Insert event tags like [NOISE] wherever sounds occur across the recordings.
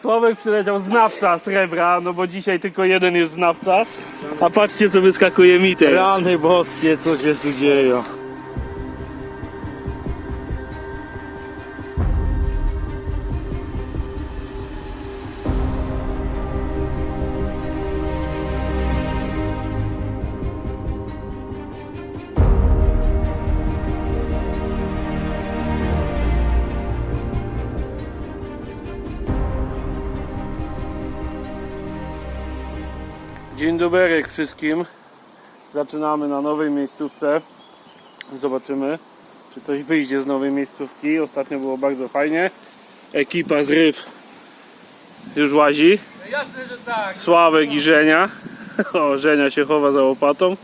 Sławek przyleciał znawca srebra, no bo dzisiaj tylko jeden jest znawca. A patrzcie co wyskakuje mi teraz. Rany boskie, co się tu dzieje? Dzień dobry wszystkim. Zaczynamy na nowej miejscówce. Zobaczymy, czy coś wyjdzie z nowej miejscówki. Ostatnio było bardzo fajnie. Ekipa z Ryw już łazi. Jasne, że tak. Sławek i Żenia. O, Żenia się chowa za łopatą.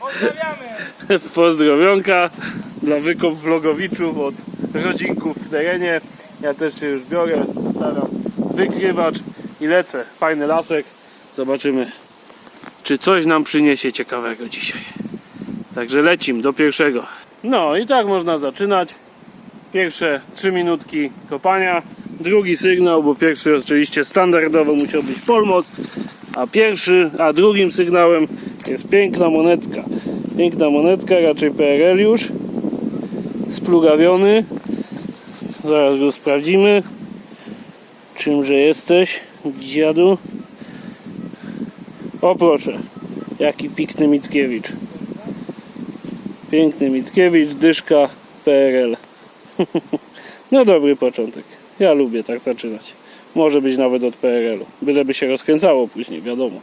Pozdrawiamy. Pozdrowionka dla wykop vlogowiczów od rodzinków w terenie. Ja też się już biorę, staram wykrywacz i lecę. Fajny lasek. Zobaczymy, czy coś nam przyniesie ciekawego dzisiaj. Także lecim do pierwszego. No i tak można zaczynać. Pierwsze 3 minutki kopania. Drugi sygnał, bo pierwszy oczywiście standardowo musiał być polmos, a pierwszy, a drugim sygnałem jest piękna monetka. Piękna monetka, raczej PRL już. Splugawiony. Zaraz go sprawdzimy. Czymże jesteś, dziadu? O proszę, jaki pikny Mickiewicz. Piękny Mickiewicz, dyszka PRL. [LAUGHS] No dobry początek. Ja lubię tak zaczynać. Może być nawet od PRL-u. Byleby się rozkręcało później, wiadomo.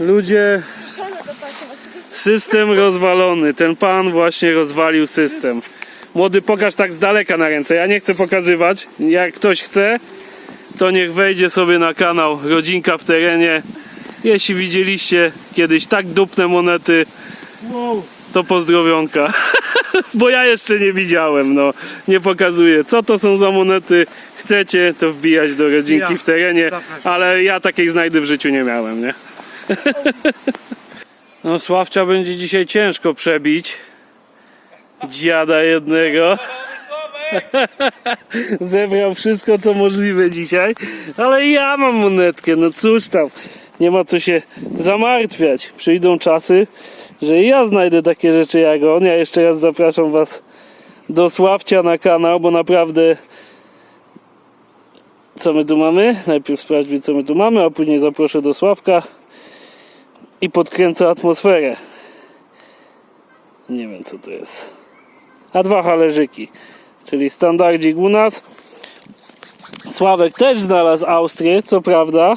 Ludzie, system rozwalony. Ten pan właśnie rozwalił system. Młody, pokaż tak z daleka na ręce. Ja nie chcę pokazywać. Jak ktoś chce, to niech wejdzie sobie na kanał Rodzinka w terenie. Jeśli widzieliście kiedyś tak dupne monety, to pozdrowionka. [LAUGHS] Bo ja jeszcze nie widziałem, no. Nie pokazuję. Co to są za monety? Chcecie, to wbijać do rodzinki w terenie, ale ja takiej znajdy w życiu nie miałem, nie? [LAUGHS] No Sławcia będzie dzisiaj ciężko przebić. Dziada jednego. [LAUGHS] Zebrał wszystko co możliwe dzisiaj, ale ja mam monetkę, no cóż tam, nie ma co się zamartwiać. Przyjdą czasy, że ja znajdę takie rzeczy jak on. Ja jeszcze raz zapraszam Was do Sławcia na kanał, bo naprawdę co my tu mamy? Najpierw sprawdźmy co my tu mamy, a później zaproszę do Sławka i podkręcę atmosferę. Nie wiem co to jest. A dwa halerzyki, czyli standardzik u nas. Sławek też znalazł Austrię, co prawda,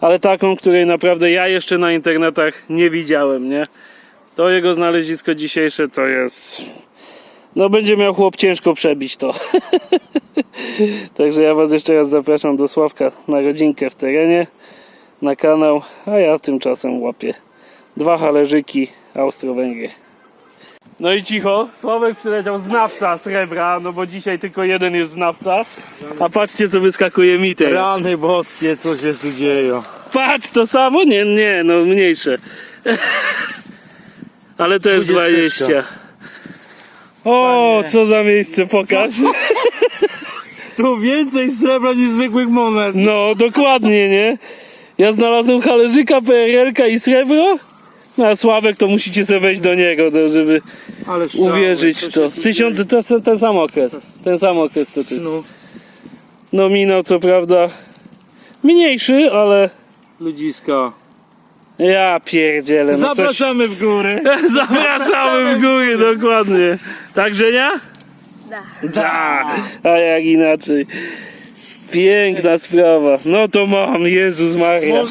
ale taką, której naprawdę ja jeszcze na internetach nie widziałem, nie? To jego znalezisko dzisiejsze to jest. No, będzie miał chłop ciężko przebić to. [LAUGHS] Także ja Was jeszcze raz zapraszam do Sławka na rodzinkę w terenie, na kanał, a ja tymczasem łapię dwa halerzyki Austro-Węgry. No i cicho, Sławek przyleciał znawca srebra, no bo dzisiaj tylko jeden jest znawca. A patrzcie co wyskakuje mi teraz. Rany boskie, co się tu dzieje? Patrz, to samo? Nie, nie, no mniejsze. [LAUGHS] Ale też Dwudziesteczka. 20. O, co za miejsce, pokaż. [LAUGHS] Tu więcej srebra niż zwykłych monet. No, dokładnie, nie? Ja znalazłem halerzyka, PRL-ka i srebro. No, a Sławek to musicie sobie wejść do niego, to żeby Ale uwierzyć w to. Tysiąc, to ten, ten sam okres. Ten sam okres to ty. No, No minął co prawda mniejszy, ale ludziska. ja pierdzielę. No coś... Zapraszamy w góry. [LAUGHS] Zapraszamy w góry, dokładnie. Tak, Żenia? Da. Da. A jak inaczej. Piękna sprawa. No to mam, Jezus Maria.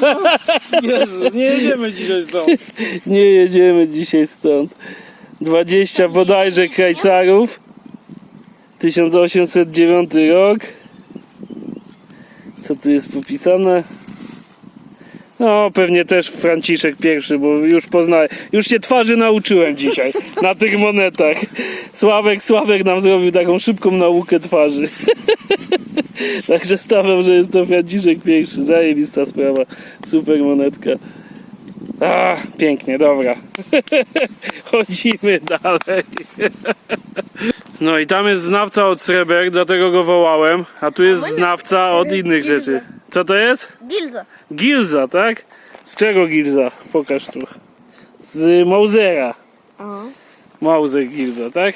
Jezu, nie jedziemy dzisiaj stąd. [LAUGHS] Nie jedziemy dzisiaj stąd. 20 bodajże krajcarów. 1809 rok. Co tu jest popisane? No, pewnie też Franciszek pierwszy, bo już poznaję. Już się twarzy nauczyłem dzisiaj [LAUGHS] na tych monetach. Sławek, Sławek nam zrobił taką szybką naukę twarzy. [LAUGHS] Także stawiam, że jest to Franciszek pierwszy. Zajebista sprawa. Super monetka. A, pięknie, dobra. [LAUGHS] Chodzimy dalej. No i tam jest znawca od sreber, dlatego go wołałem, a tu jest znawca od innych rzeczy. Co to jest? Gilza. Gilza, tak? Z czego gilza? Pokaż tu. Z Mausera. O. Mauser gilza, tak?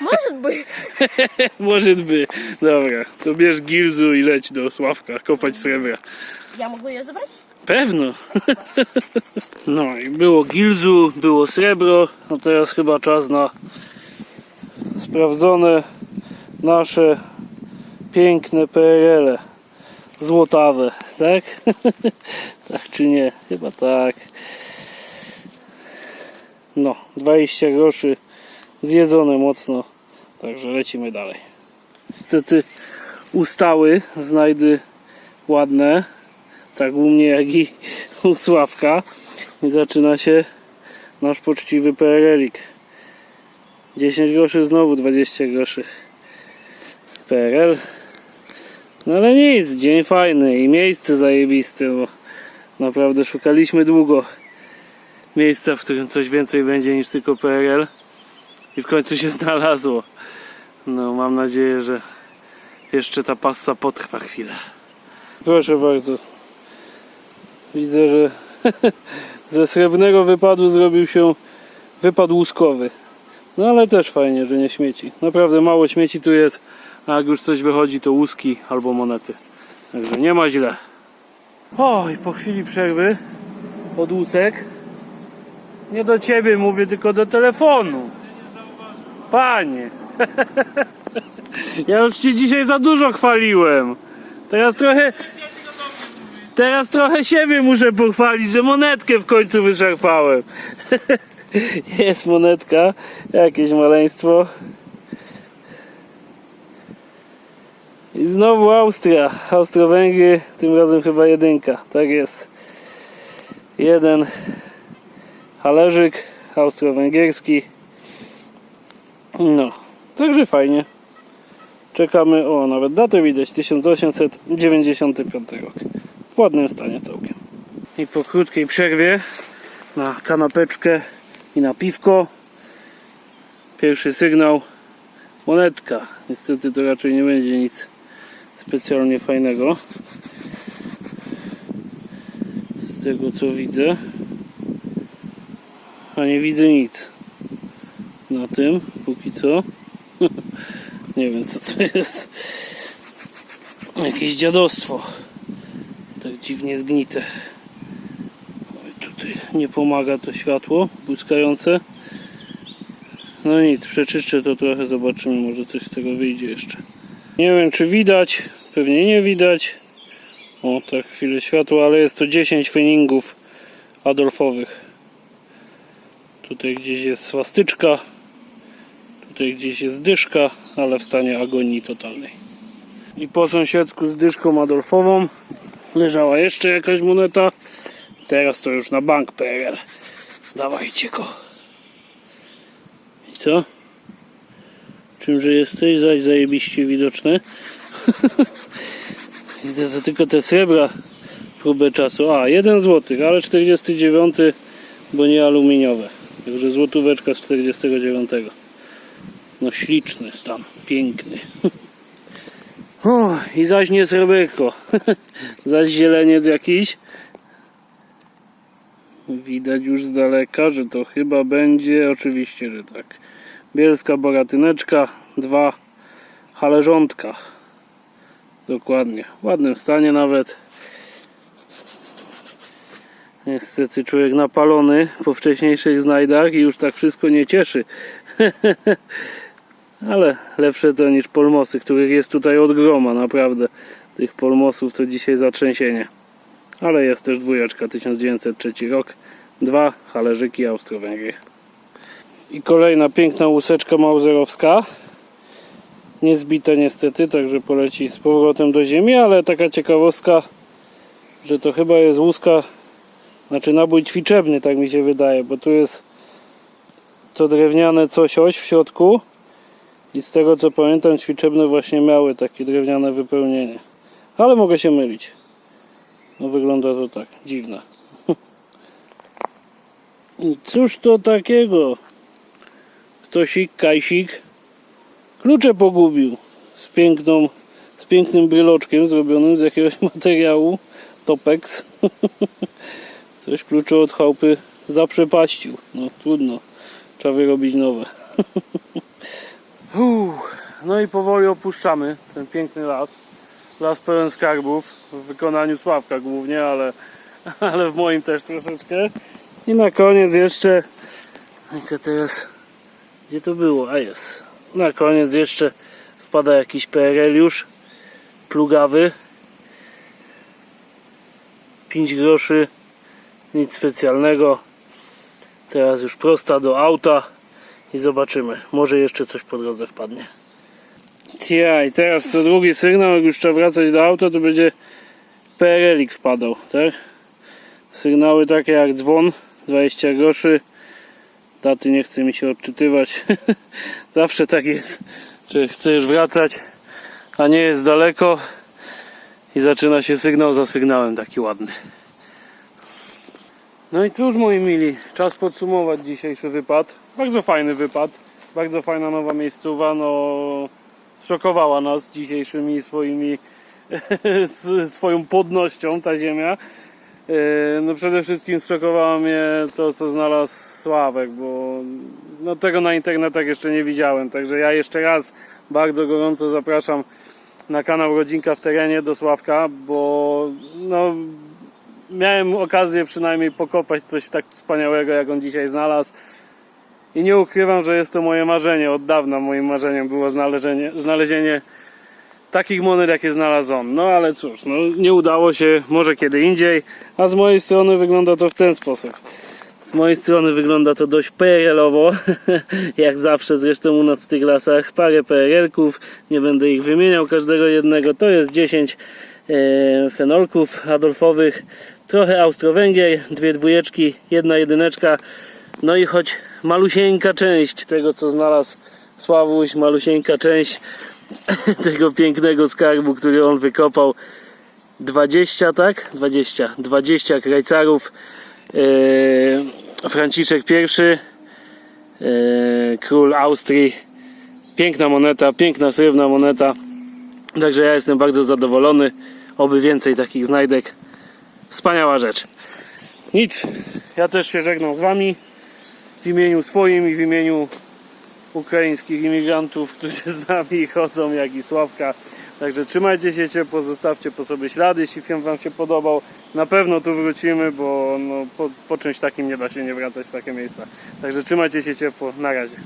Może być. [LAUGHS] Może by. Dobra, to bierz gilzu i leć do Sławka, kopać srebra. Ja mogę je zabrać? Pewno. [LAUGHS] No i było gilzu, było srebro, a teraz chyba czas na sprawdzone nasze piękne PRL-e. Złotawe, tak? [LAUGHS] tak czy nie? Chyba tak. No, 20 groszy zjedzone mocno, także lecimy dalej. Niestety ustały znajdy ładne, tak u mnie jak i u Sławka i zaczyna się nasz poczciwy PRL-ik 10 groszy znowu 20 groszy PRL no ale nic, dzień fajny i miejsce zajebiste bo naprawdę szukaliśmy długo miejsca, w którym coś więcej będzie niż tylko PRL i w końcu się [LAUGHS] znalazło. No mam nadzieję, że jeszcze ta passa potrwa chwilę. Proszę bardzo. Widzę, że [LAUGHS] ze srebrnego wypadu zrobił się wypad łuskowy. No ale też fajnie, że nie śmieci. Naprawdę mało śmieci tu jest, a jak już coś wychodzi, to łuski albo monety. Także nie ma źle. O, i po chwili przerwy od łusek. Nie do ciebie mówię, tylko do telefonu. Panie. [LAUGHS] ja już ci dzisiaj za dużo chwaliłem. Teraz trochę Teraz trochę siebie muszę pochwalić, że monetkę w końcu wyczerpałem. [LAUGHS] [LAUGHS] Jest monetka, jakieś maleństwo. I znowu Austria, Austro-Węgry, tym razem chyba jedynka, tak jest. Jeden halerzyk austro-węgierski. No, także fajnie. Czekamy, o nawet datę widać, 1895 rok w ładnym stanie całkiem. I po krótkiej przerwie na kanapeczkę i na piwko pierwszy sygnał monetka. Niestety to raczej nie będzie nic specjalnie fajnego. Z tego co widzę. A nie widzę nic na tym póki co. [LAUGHS] nie wiem co to jest. Jakieś dziadostwo tak dziwnie zgnite. Nie pomaga to światło błyskające. No nic, przeczyszczę to trochę, zobaczymy, może coś z tego wyjdzie jeszcze. Nie wiem czy widać, pewnie nie widać. O, tak chwilę światła, ale jest to 10 feningów Adolfowych. Tutaj gdzieś jest swastyczka, tutaj gdzieś jest dyszka, ale w stanie agonii totalnej. I po sąsiedzku z dyszką Adolfową leżała jeszcze jakaś moneta. Teraz to już na bank PRL. Dawajcie go. I co? Czymże jesteś? Zaś zajebiście widoczne. [LAUGHS] Widzę to tylko te srebra próbę czasu. A, 1 zł, ale 49, bo nie aluminiowe. Także złotóweczka z 49. No śliczny stan, piękny. [LAUGHS] O, i zaś nie sreberko. [LAUGHS] zaś zieleniec jakiś. Widać już z daleka, że to chyba będzie, oczywiście, że tak. Bielska bogatyneczka, dwa halerzątka. Dokładnie. W ładnym stanie nawet. Niestety człowiek napalony po wcześniejszych znajdach i już tak wszystko nie cieszy. [LAUGHS] Ale lepsze to niż polmosy, których jest tutaj od groma, naprawdę. Tych polmosów to dzisiaj zatrzęsienie. Ale jest też dwójeczka, 1903 rok. Dwa halerzyki Austro-Węgry. I kolejna piękna łuseczka mauserowska. Niezbita niestety, także poleci z powrotem do ziemi, ale taka ciekawostka, że to chyba jest łuska, znaczy nabój ćwiczebny, tak mi się wydaje, bo tu jest to drewniane coś oś w środku i z tego co pamiętam ćwiczebne właśnie miały takie drewniane wypełnienie. Ale mogę się mylić. No wygląda to tak, dziwne. Cóż to takiego? Ktośik, kajsik klucze pogubił z piękną, z pięknym bryloczkiem zrobionym z jakiegoś [LAUGHS] materiału Topex. [LAUGHS] Coś klucze od chałupy zaprzepaścił. No trudno, trzeba wyrobić nowe. [LAUGHS] No i powoli opuszczamy ten piękny las. Las pełen skarbów w wykonaniu Sławka głównie, ale, ale w moim też troszeczkę. I na koniec jeszcze jaka teraz gdzie to było? A jest. Na koniec jeszcze wpada jakiś PRL już plugawy 5 groszy nic specjalnego teraz już prosta do auta i zobaczymy może jeszcze coś po drodze wpadnie ja i teraz co drugi sygnał jak już trzeba wracać do auta to będzie PRL-ik wpadał tak? sygnały takie jak dzwon 20 groszy. Daty nie chce mi się odczytywać. [LAUGHS] Zawsze tak jest że chcesz wracać a nie jest daleko. I zaczyna się sygnał za sygnałem taki ładny. No i cóż moi mili czas podsumować dzisiejszy wypad. Bardzo fajny wypad bardzo fajna nowa miejscowa no zszokowała nas dzisiejszymi swoimi [LAUGHS] swoją płodnością ta ziemia No przede wszystkim zszokowało mnie to, co znalazł Sławek, bo no tego na internetach jeszcze nie widziałem. Także ja jeszcze raz bardzo gorąco zapraszam na kanał Rodzinka w terenie do Sławka, bo no, miałem okazję przynajmniej pokopać coś tak wspaniałego, jak on dzisiaj znalazł. I nie ukrywam, że jest to moje marzenie. Od dawna moim marzeniem było znalezienie, znalezienie takich monet, jakie znalazł on. No ale cóż, no, nie udało się, może kiedy indziej. A z mojej strony wygląda to w ten sposób. Z mojej strony wygląda to dość PRL-owo, [LAUGHS] jak zawsze zresztą u nas w tych lasach. Parę PRL-ków, nie będę ich wymieniał każdego jednego. To jest 10 e, fenolków adolfowych, trochę Austro-Węgier, dwie dwójeczki, jedna jedyneczka. No i choć malusieńka część tego, co znalazł Sławuś, malusieńka część [LAUGHS] tego pięknego skarbu, który on wykopał. 20, tak? 20. 20 krajcarów. E, Franciszek I, e, król Austrii. Piękna moneta, piękna srebrna moneta. Także ja jestem bardzo zadowolony. Oby więcej takich znajdek. Wspaniała rzecz. Nic. Ja też się żegnam z Wami. W imieniu swoim i w imieniu ukraińskich imigrantów, którzy z nami chodzą, jak i Sławka. Także trzymajcie się ciepło, zostawcie po sobie ślady, jeśli film Wam się podobał. Na pewno tu wrócimy, bo no, po, po czymś takim nie da się nie wracać w takie miejsca. Także trzymajcie się ciepło, na razie.